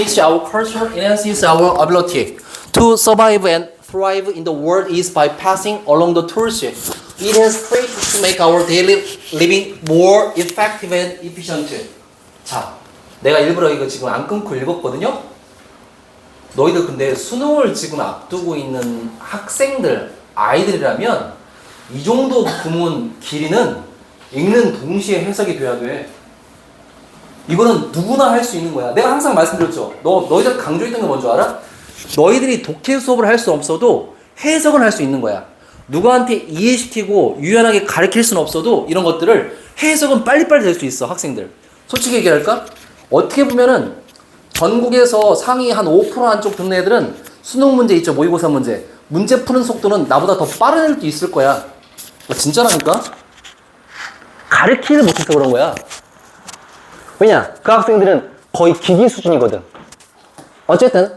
enrich our culture, enhances our ability to survive and thrive in the world is by passing along the tools. It has traits to make our daily living more effective and efficient. 자, 내가 일부러 이거 지금 안 끊고 읽었거든요. 너희들 근데 수능을 지금 앞두고 있는 학생들, 아이들이라면 이 정도 구문 길이는 읽는 동시에 해석이 돼야 돼. 이거는 누구나 할 수 있는 거야. 내가 항상 말씀드렸죠. 너 너희들 강조했던 게 뭔지 알아? 너희들이 독해 수업을 할 수 없어도 해석은 할 수 있는 거야. 누구한테 이해시키고 유연하게 가르칠 수는 없어도 이런 것들을 해석은 빨리빨리 될 수 있어 학생들. 솔직히 얘기할까? 어떻게 보면은 전국에서 상위 한 5% 안쪽 듣는 애들은 수능 문제 있죠 모의고사 문제 문제 푸는 속도는 나보다 더 빠른 애들도 있을 거야. 어, 진짜라니까? 가르치를 못해서 그런 거야. 왜냐? 그 학생들은 거의 기기 수준이거든. 어쨌든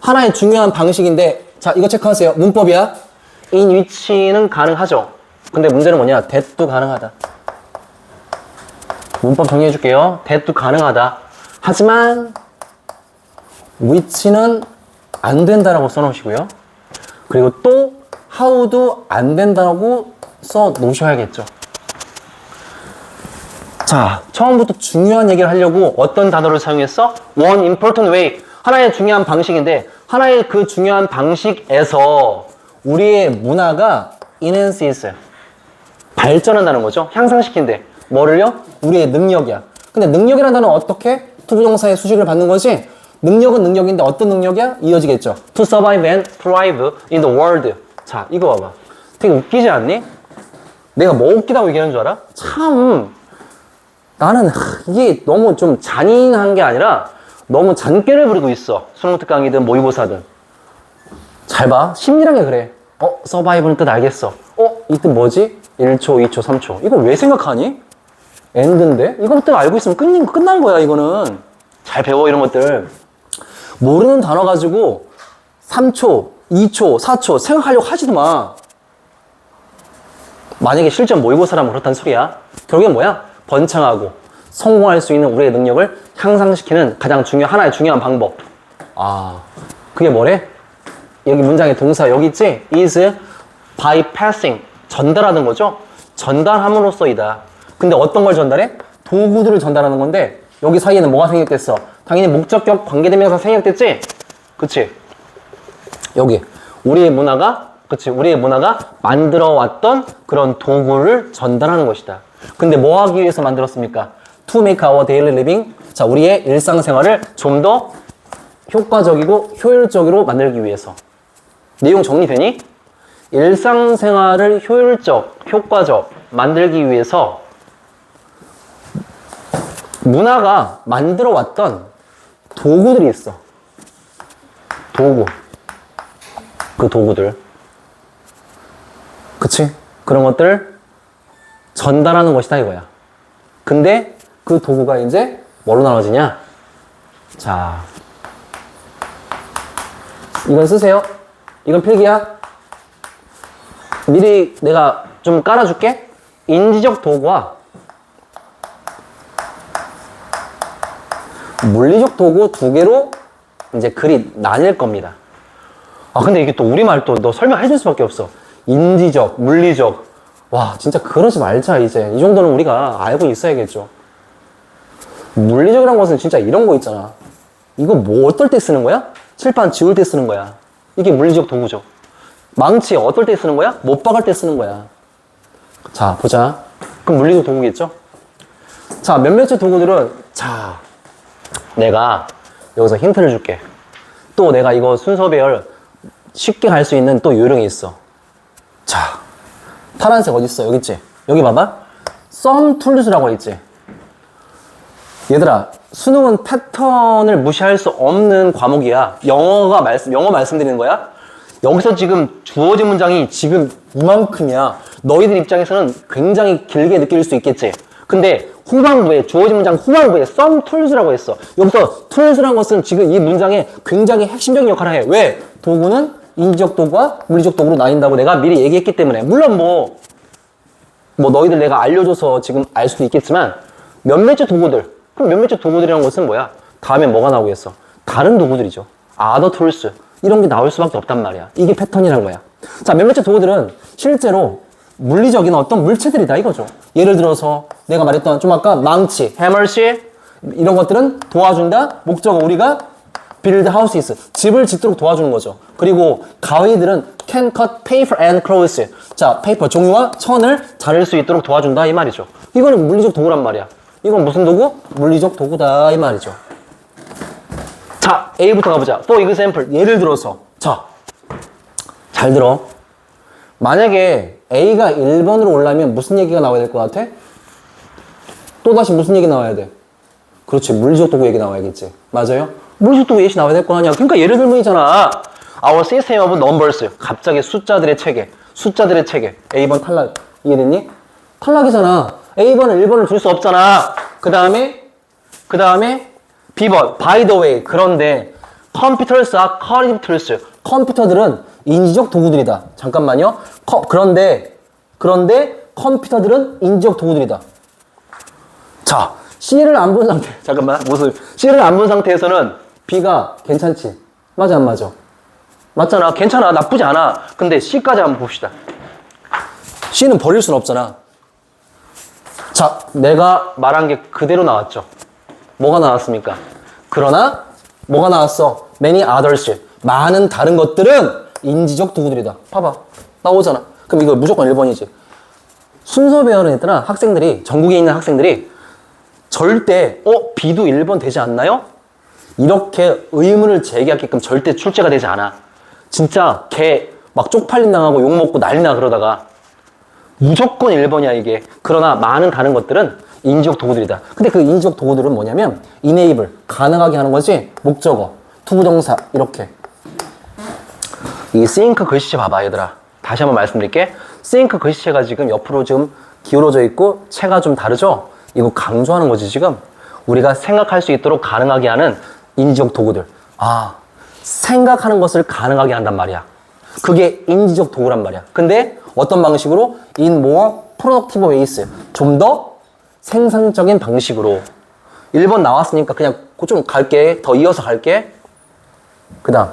하나의 중요한 방식인데 자 이거 체크하세요. 문법이야. in which는 가능하죠. 근데 문제는 뭐냐? that도 가능하다. 문법 정리해 줄게요. that도 가능하다. 하지만 which는 안 된다라고 써 놓으시고요. 그리고 또 how도 안 된다고 써 놓으셔야겠죠. 자, 처음부터 중요한 얘기를 하려고 어떤 단어를 사용했어? One important way. 하나의 중요한 방식인데, 하나의 그 중요한 방식에서 우리의 문화가 enhances. 발전한다는 거죠. 향상시킨대. 뭐를요? 우리의 능력이야. 근데 능력이라는 단어는 어떻게? 투부정사의 수식을 받는 거지? 능력은 능력인데 어떤 능력이야? 이어지겠죠. To survive and thrive in the world. 자, 이거 봐봐. 되게 웃기지 않니? 내가 뭐 웃기다고 얘기하는 줄 알아? 참, 나는 하, 이게 너무 좀 잔인한 게 아니라 너무 잔꾀를 부리고 있어. 수능 특강이든 모의고사든. 잘 봐. 심리란 게 그래. 어, 서바이브는 뜻 알겠어. 어, 이 뜻 뭐지? 1초, 2초, 3초. 이거 왜 생각하니? 엔드인데? 이거 뜻 알고 있으면 끝난, 끝난 거야, 이거는. 잘 배워, 이런 것들. 모르는 단어 가지고 3초, 2초, 4초 생각하려고 하지도 마. 만약에 실전 모의고사라면 그렇다는 소리야. 결국엔 뭐야? 번창하고 성공할 수 있는 우리의 능력을 향상시키는 가장 중요 하나의 중요한 방법. 아, 그게 뭐래? 여기 문장의 동사 여기 있지? is by passing 전달하는 거죠. 전달함으로써이다. 근데 어떤 걸 전달해? 도구들을 전달하는 건데 여기 사이에는 뭐가 생략됐어? 당연히 목적격 관계대명사 생략됐지? 그치? 여기 우리의 문화가 그치 우리의 문화가 만들어 왔던 그런 도구를 전달하는 것이다. 근데 뭐 하기 위해서 만들었습니까? To make our daily living 자 우리의 일상생활을 좀 더 효과적이고 효율적으로 만들기 위해서 내용 정리되니? 일상생활을 효율적, 효과적 만들기 위해서 문화가 만들어 왔던 도구들이 있어. 도구. 그 도구들. 그치? 그런 것들을 전달하는 것이다 이거야. 근데 그 도구가 이제 뭐로 나눠지냐? 자. 이건 쓰세요. 이건 필기야. 미리 내가 좀 깔아줄게. 인지적 도구와 물리적 도구 두 개로 이제 글이 나뉠 겁니다. 아, 근데 이게 또 우리말 또 너 설명해 줄 수밖에 없어. 인지적, 물리적. 와, 진짜 그러지 말자, 이제. 이 정도는 우리가 알고 있어야겠죠. 물리적이란 것은 진짜 이런 거 있잖아. 이거 뭐 어떨 때 쓰는 거야? 칠판 지울 때 쓰는 거야. 이게 물리적 도구죠. 망치 어떨 때 쓰는 거야? 못 박을 때 쓰는 거야. 자, 보자. 그럼 물리적 도구겠죠? 자, 몇몇의 도구들은, 자, 내가 여기서 힌트를 줄게. 또 내가 이거 순서별 쉽게 갈 수 있는 또 요령이 있어. 자, 파란색 어디 있어? 여기 있지? 여기 봐봐. 썸 툴스라고 있지? 얘들아, 수능은 패턴을 무시할 수 없는 과목이야. 영어가 말씀, 영어 말씀드리는 거야. 여기서 지금 주어진 문장이 지금 이만큼이야. 너희들 입장에서는 굉장히 길게 느낄 수 있겠지. 근데 후반부에 주어진 문장 후반부에 some tools라고 했어. 여기서 tools라는 것은 지금 이 문장에 굉장히 핵심적인 역할을 해. 왜? 도구는 인지적 도구와 물리적 도구로 나뉜다고 내가 미리 얘기했기 때문에 물론 뭐, 뭐 너희들 내가 알려줘서 지금 알 수도 있겠지만 몇몇의 도구들 그럼 몇몇의 도구들이라는 것은 뭐야? 다음에 뭐가 나오겠어? 다른 도구들이죠. other tools. 이런 게 나올 수밖에 없단 말이야. 이게 패턴이란 거야. 자, 몇 번째 도구들은 실제로 물리적인 어떤 물체들이다 이거죠. 예를 들어서 내가 말했던 좀 아까 망치, 해머시 이런 것들은 도와준다. 목적어 우리가 build houses 집을 짓도록 도와주는 거죠. 그리고 가위들은 can cut paper and clothes. 자, 페이퍼 종이와 천을 자를 수 있도록 도와준다 이 말이죠. 이거는 물리적 도구란 말이야. 이건 무슨 도구? 물리적 도구다 이 말이죠. 자, A부터 가보자. For example, 예를 들어서 자, 잘 들어. 만약에 A가 1번으로 올라면 무슨 얘기가 나와야 될 것 같아? 또다시 무슨 얘기 나와야 돼? 그렇지, 물리적 도구 얘기 나와야겠지. 맞아요? 도구 얘기 나와야 될 거 아니야. 그러니까 예를 들면 있잖아. Our system of numbers. 갑자기 숫자들의 체계. 숫자들의 체계. A번 탈락. 이해됐니? 탈락이잖아. A번은 1번을 둘수 없잖아. 그 다음에, 그 다음에, B번. By the way. 그런데, are cognitive tools. 컴퓨터들은 인지적 도구들이다. 잠깐만요. 커- 그런데, 그런데 컴퓨터들은 인지적 도구들이다. 자, C를 안 본 상태. 잠깐만, 무슨 C를 안 본 상태에서는 B가 괜찮지? 맞아, 안 맞아? 맞잖아. 괜찮아. 나쁘지 않아. 근데 C까지 한번 봅시다. C는 버릴 순 없잖아. 자, 내가 말한 게 그대로 나왔죠. 뭐가 나왔습니까? 그러나 뭐가 나왔어? Many others. 많은 다른 것들은 인지적 도구들이다. 봐봐. 나오잖아. 그럼 이거 무조건 1번이지. 순서 배우는 애들아 학생들이 전국에 있는 학생들이 절대 어 B도 1번 되지 않나요? 이렇게 의문을 제기하게끔 절대 출제가 되지 않아. 진짜 걔 막 쪽팔림 당하고 욕 먹고 난리 나 그러다가 무조건 1번이야 이게. 그러나 많은 다른 것들은 인지적 도구들이다. 근데 그 인지적 도구들은 뭐냐면 enable 가능하게 하는 거지. 목적어, 투부정사 이렇게. 이 싱크 글씨체 봐봐 얘들아 다시 한번 말씀드릴게 싱크 글씨체가 지금 옆으로 지금 기울어져 있고 체가 좀 다르죠 이거 강조하는 거지 지금 우리가 생각할 수 있도록 가능하게 하는 인지적 도구들. 아. 생각하는 것을 가능하게 한단 말이야. 그게 인지적 도구란 말이야. 근데 어떤 방식으로? in more productive ways 좀더 생산적인 방식으로. 1번 나왔으니까 그냥 좀 갈게. 더 이어서 갈게. 그 다음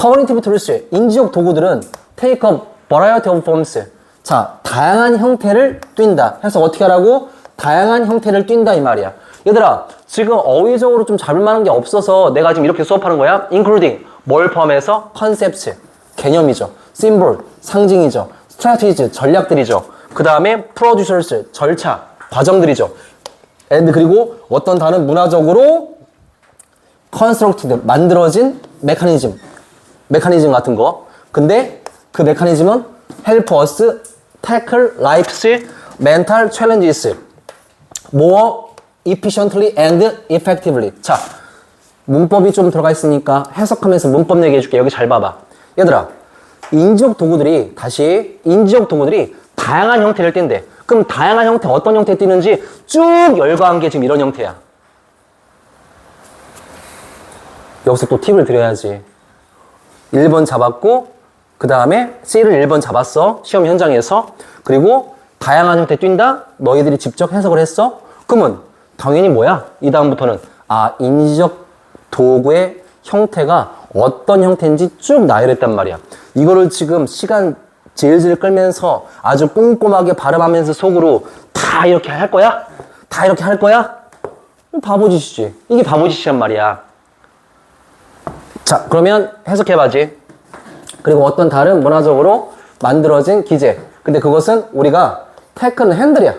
Cognitive tools, 인지적 도구들은 take a variety of forms. 자, 다양한 형태를 띈다. 해서 어떻게 하라고? 다양한 형태를 띈다 이 말이야. 얘들아, 지금 어휘적으로 좀 잡을 만한 게 없어서 내가 지금 이렇게 수업하는 거야. including 뭘 포함해서 concepts, 개념이죠. symbol, 상징이죠. strategies, 전략들이죠. 그 다음에 producers, 절차, 과정들이죠. and 그리고 어떤 다른 문화적으로 constructed, 만들어진 메커니즘, 메커니즘 같은 거. 근데 그 메커니즘은 help us tackle life's mental challenges more efficiently and effectively. 자, 문법이 좀 들어가 있으니까 해석하면서 문법 얘기해 줄게. 여기 잘 봐봐. 얘들아, 인지적 도구들이, 다시, 인지적 도구들이 다양한 형태를 띈대. 그럼 다양한 형태, 어떤 형태 띄는지 쭉 열거한 게 지금 이런 형태야. 여기서 또 팁을 드려야지. 1번 잡았고 그 다음에 C를 1번 잡았어 시험 현장에서 그리고 다양한 형태 뛴다 너희들이 직접 해석을 했어 그러면 당연히 뭐야 이 다음부터는 아 인지적 도구의 형태가 어떤 형태인지 쭉 나열했단 말이야 이거를 지금 시간 질질 끌면서 아주 꼼꼼하게 발음하면서 속으로 다 이렇게 할 거야? 다 이렇게 할 거야? 바보짓이지 이게 바보짓이란 말이야 자, 그러면 해석해봐지. 그리고 어떤 다른 문화적으로 만들어진 기재. 근데 그것은 우리가 테크는 핸들이야.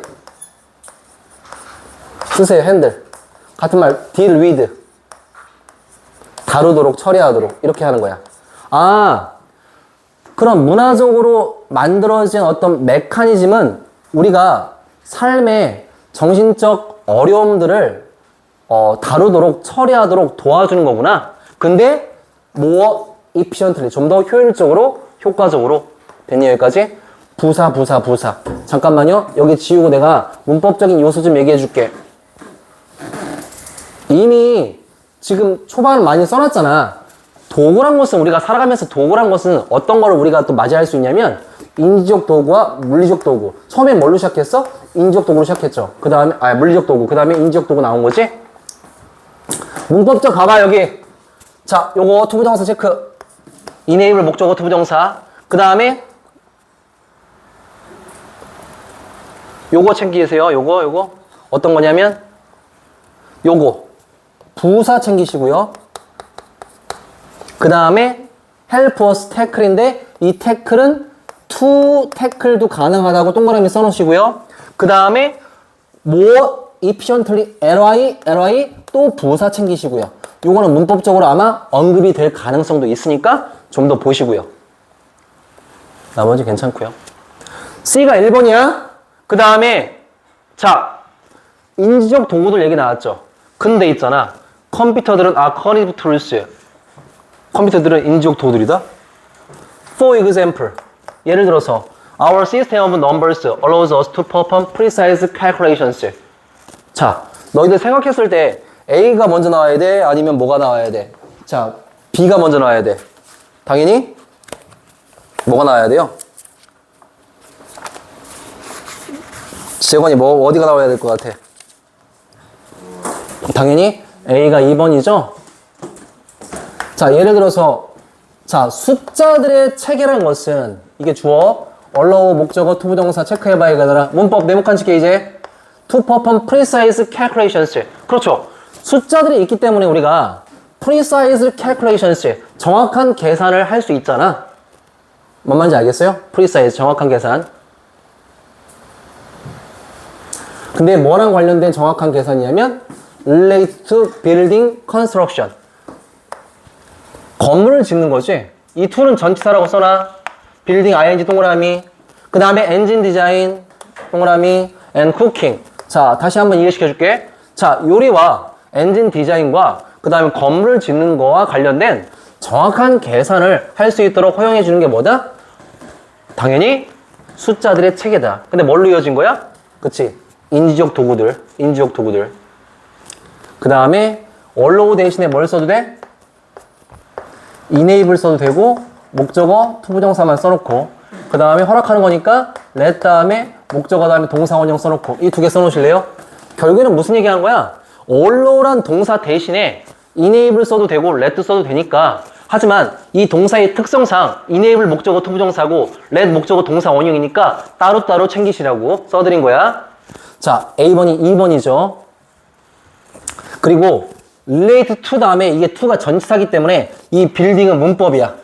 쓰세요, 핸들. 같은 말, deal with. 다루도록, 처리하도록. 이렇게 하는 거야. 아, 그럼 문화적으로 만들어진 어떤 메커니즘은 우리가 삶의 정신적 어려움들을 어, 다루도록 처리하도록 도와주는 거구나. 근데 more efficiently 좀 더 효율적으로 효과적으로 됐니 여기까지? 부사 부사 부사 잠깐만요 여기 지우고 내가 문법적인 요소 좀 얘기해 줄게 이미 지금 초반을 많이 써놨잖아 도구란 것은 우리가 살아가면서 도구란 것은 어떤 거를 우리가 또 맞이할 수 있냐면 인지적 도구와 물리적 도구 처음에 뭘로 시작했어? 인지적 도구로 시작했죠 그 다음에 아 물리적 도구 그 다음에 인지적 도구 나온 거지 문법적 가봐 여기. 자, 요거 투부정사 체크. 이네이블 목적어 투부정사. 그 다음에 요거 챙기세요. 요거 요거 어떤 거냐면 요거 부사 챙기시고요. 그 다음에 help us tackle인데 이 tackle은 to tackle도 가능하다고 동그라미 써놓으시고요. 그 다음에 more efficiently ly ly 또 부사 챙기시고요. 요거는 문법적으로 아마 언급이 될 가능성도 있으니까 좀 더 보시고요. 나머지 괜찮고요. C가 1번이야. 그 다음에 자 인지적 도구들 얘기 나왔죠. 근데 있잖아. 컴퓨터들은 아 cognitive tools. 컴퓨터들은 인지적 도구들이다. For example, 예를 들어서 Our system of numbers allows us to perform precise calculations. 자, 너희들 생각했을 때 A가 먼저 나와야 돼? 아니면 뭐가 나와야 돼? 자, B가 먼저 나와야 돼. 당연히 뭐가 나와야 돼요? 재건이 뭐 어디가 나와야 될 것 같아? 당연히 A가 2번이죠. 자, 예를 들어서 자, 숫자들의 체계라는 것은 이게 주어, allow, 목적어, 투부정사 체크해봐야 되더라. 문법 네모칸 칠게 이제. to perform precise calculations. 그렇죠. 숫자들이 있기 때문에 우리가 precise calculations, 정확한 계산을 할 수 있잖아. 뭔 말인지 알겠어요? precise, 정확한 계산. 근데 뭐랑 관련된 정확한 계산이냐면 relate to building construction. 건물을 짓는 거지. 이 툴은 전치사라고 써놔. 빌딩 ing 동그라미. 그 다음에 엔진 디자인 동그라미 and cooking. 자, 다시 한번 이해시켜 줄게. 자, 요리와 엔진 디자인과 그 다음에 건물을 짓는 거와 관련된 정확한 계산을 할 수 있도록 허용해 주는 게 뭐다? 당연히 숫자들의 체계다. 근데 뭘로 이어진 거야? 그치? 인지적 도구들, 인지적 도구들. 그 다음에 allow 대신에 뭘 써도 돼? enable 써도 되고 목적어 투부정사만 써놓고 그 다음에 허락하는 거니까 let 다음에 목적어 다음에 동사 원형 써놓고 이 두 개 써놓으실래요? 결국에는 무슨 얘기하는 거야? allow란 동사 대신에 enable 써도 되고 let 써도 되니까 하지만 이 동사의 특성상 enable 목적어 투부정사고 let 목적어 동사 원형이니까 따로따로 챙기시라고 써드린 거야 자 A번이 2번이죠 그리고 relate to 다음에 이게 to가 전치사기 때문에 이 빌딩은 문법이야.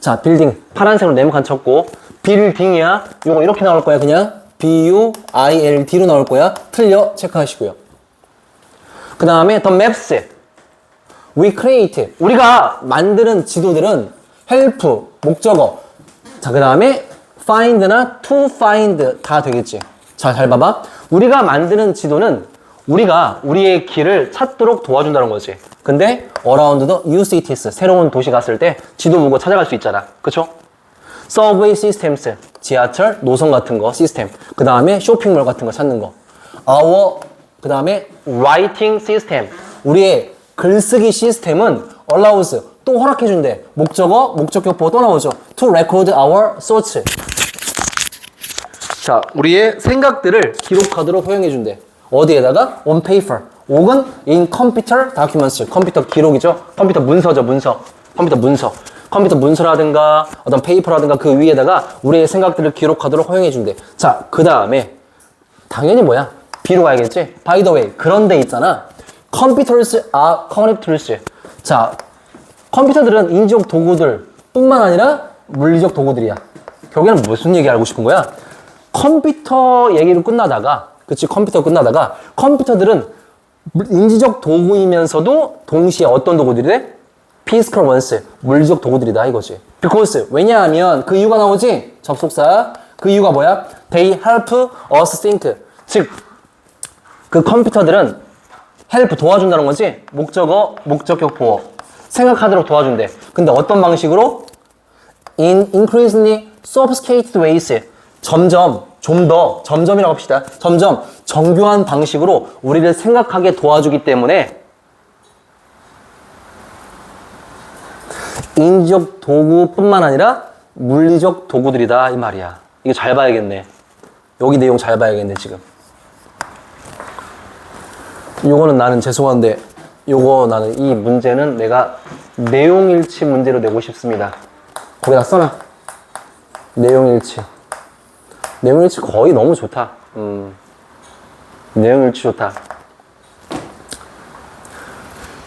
자, 빌딩 파란색으로 네모칸 쳤고 빌딩이야. 요거 이렇게 나올 거야. 그냥 B U I L D로 나올 거야. 틀려 체크하시고요. 그 다음에 the maps. We create. 우리가 만드는 지도들은 help 목적어. 자, 그 다음에 find나 to find 다 되겠지. 자, 잘 봐봐. 우리가 만드는 지도는 우리가 우리의 길을 찾도록 도와준다는 거지. 근데 around the new cities 새로운 도시 갔을 때 지도 보고 찾아갈 수 있잖아. 그쵸? subway systems 지하철 노선 같은 거 시스템. 그 다음에 쇼핑몰 같은 거 찾는 거. our 그 다음에 writing system 우리의 글쓰기 시스템은 allows 또 허락해 준대. 목적어 목적격보 또 나오죠. to record our thoughts 자, 우리의 생각들을 기록하도록 허용해 준대. 어디에다가? on paper. 혹은 in computer documents. 컴퓨터 기록이죠. 컴퓨터 문서죠, 문서. 컴퓨터 문서. 컴퓨터 문서라든가 어떤 페이퍼라든가 그 위에다가 우리의 생각들을 기록하도록 허용해 준대. 자, 그 다음에 당연히 뭐야? B로 가야겠지? By the way, 그런데 있잖아. Computers are tools. 자, 컴퓨터들은 인지적 도구들 뿐만 아니라 물리적 도구들이야. 결국에는 무슨 얘기 알고 싶은 거야? 컴퓨터 얘기로 끝나다가, 그치, 컴퓨터 끝나다가, 컴퓨터들은 인지적 도구이면서도 동시에 어떤 도구들이 돼? physical ones, 물리적 도구들이다 이거지. because, 왜냐하면 그 이유가 나오지? 접속사. 그 이유가 뭐야? They help us think. 즉, 그 컴퓨터들은 help 도와준다는 거지? 목적어, 목적격 보어. 생각하도록 도와준대. 근데 어떤 방식으로? In increasingly sophisticated ways. 점점, 좀 더, 점점이라고 합시다. 점점 정교한 방식으로 우리를 생각하게 도와주기 때문에 인지적 도구뿐만 아니라 물리적 도구들이다 이 말이야. 이거 잘 봐야겠네. 여기 내용 잘 봐야겠네 지금. 요거는 나는 죄송한데 요거 나는 이 문제는 내가 내용일치 문제로 내고 싶습니다. 거기다 써놔. 내용일치. 내용일치 거의 너무 좋다. 음. 내용일치 좋다.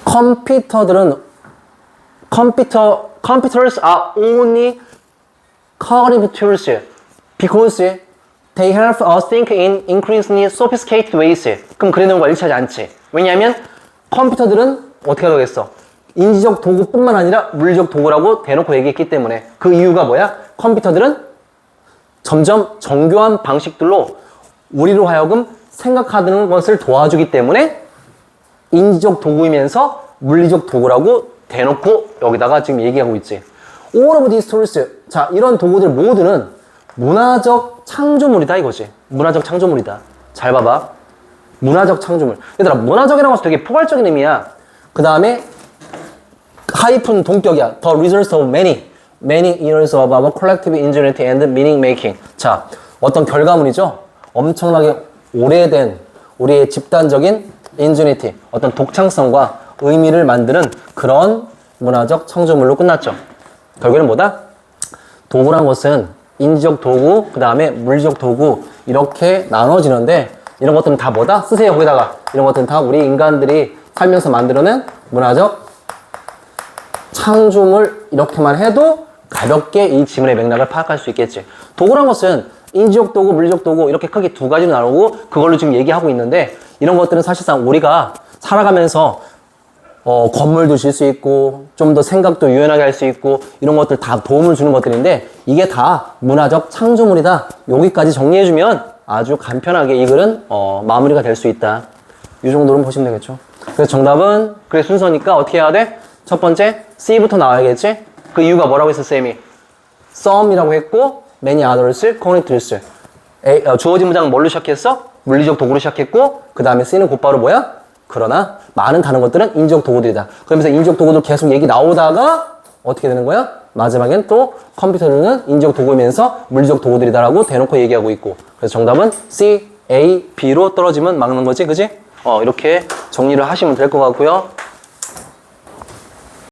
컴퓨터들은 컴퓨터 computers are only cognitive tools because they help us think in increasingly sophisticated ways. 그럼 그래놓은 거 일치하지 않지. 왜냐하면 컴퓨터들은 어떻게 하겠어? 인지적 도구뿐만 아니라 물리적 도구라고 대놓고 얘기했기 때문에 그 이유가 뭐야? 컴퓨터들은 점점 정교한 방식들로 우리로 하여금 생각하는 것을 도와주기 때문에 인지적 도구이면서 물리적 도구라고 대놓고 여기다가 지금 얘기하고 있지. All of these tools. 자, 이런 도구들 모두는 문화적 창조물이다 이거지. 문화적 창조물이다. 잘 봐봐. 문화적 창조물. 얘들아, 문화적이라고 해서 되게 포괄적인 의미야. 그 다음에 하이픈 동격이야. The results of many, many years of our collective ingenuity and meaning making. 자, 어떤 결과물이죠. 엄청나게 오래된 우리의 집단적인 ingenuity, 어떤 독창성과 의미를 만드는 그런 문화적 창조물로 끝났죠. 결국에는 뭐다? 도구란 것은 인지적 도구, 그 다음에 물리적 도구 이렇게 나눠지는데 이런 것들은 다 뭐다? 쓰세요 거기다가 이런 것들은 다 우리 인간들이 살면서 만들어낸 문화적 창조물 이렇게만 해도 가볍게 이 지문의 맥락을 파악할 수 있겠지. 도구란 것은 인지적 도구, 물리적 도구 이렇게 크게 두 가지로 나누고 그걸로 지금 얘기하고 있는데 이런 것들은 사실상 우리가 살아가면서 어, 건물도 질 수 있고 좀 더 생각도 유연하게 할 수 있고 이런 것들 다 도움을 주는 것들인데 이게 다 문화적 창조물이다. 여기까지 정리해주면 아주 간편하게 이 글은 어, 마무리가 될 수 있다. 이 정도로 보시면 되겠죠. 그래서 정답은 그래 순서니까 어떻게 해야 돼? 첫 번째 C부터 나와야겠지? 그 이유가 뭐라고 했어 쌤이? some이라고 했고 many others, connectors. A, 어, 주어진 문장 뭘로 시작했어? 물리적 도구로 시작했고 그 다음에 C는 곧바로 뭐야? 그러나 많은 다른 것들은 인적 도구들이다. 그러면서 인적 도구들 계속 얘기 나오다가 어떻게 되는 거야? 마지막엔 또 컴퓨터는 인적 도구면서 물리적 도구들이다라고 대놓고 얘기하고 있고 그래서 정답은 C, A, B로 떨어지면 막는 거지, 그지? 어 이렇게 정리를 하시면 될 것 같고요.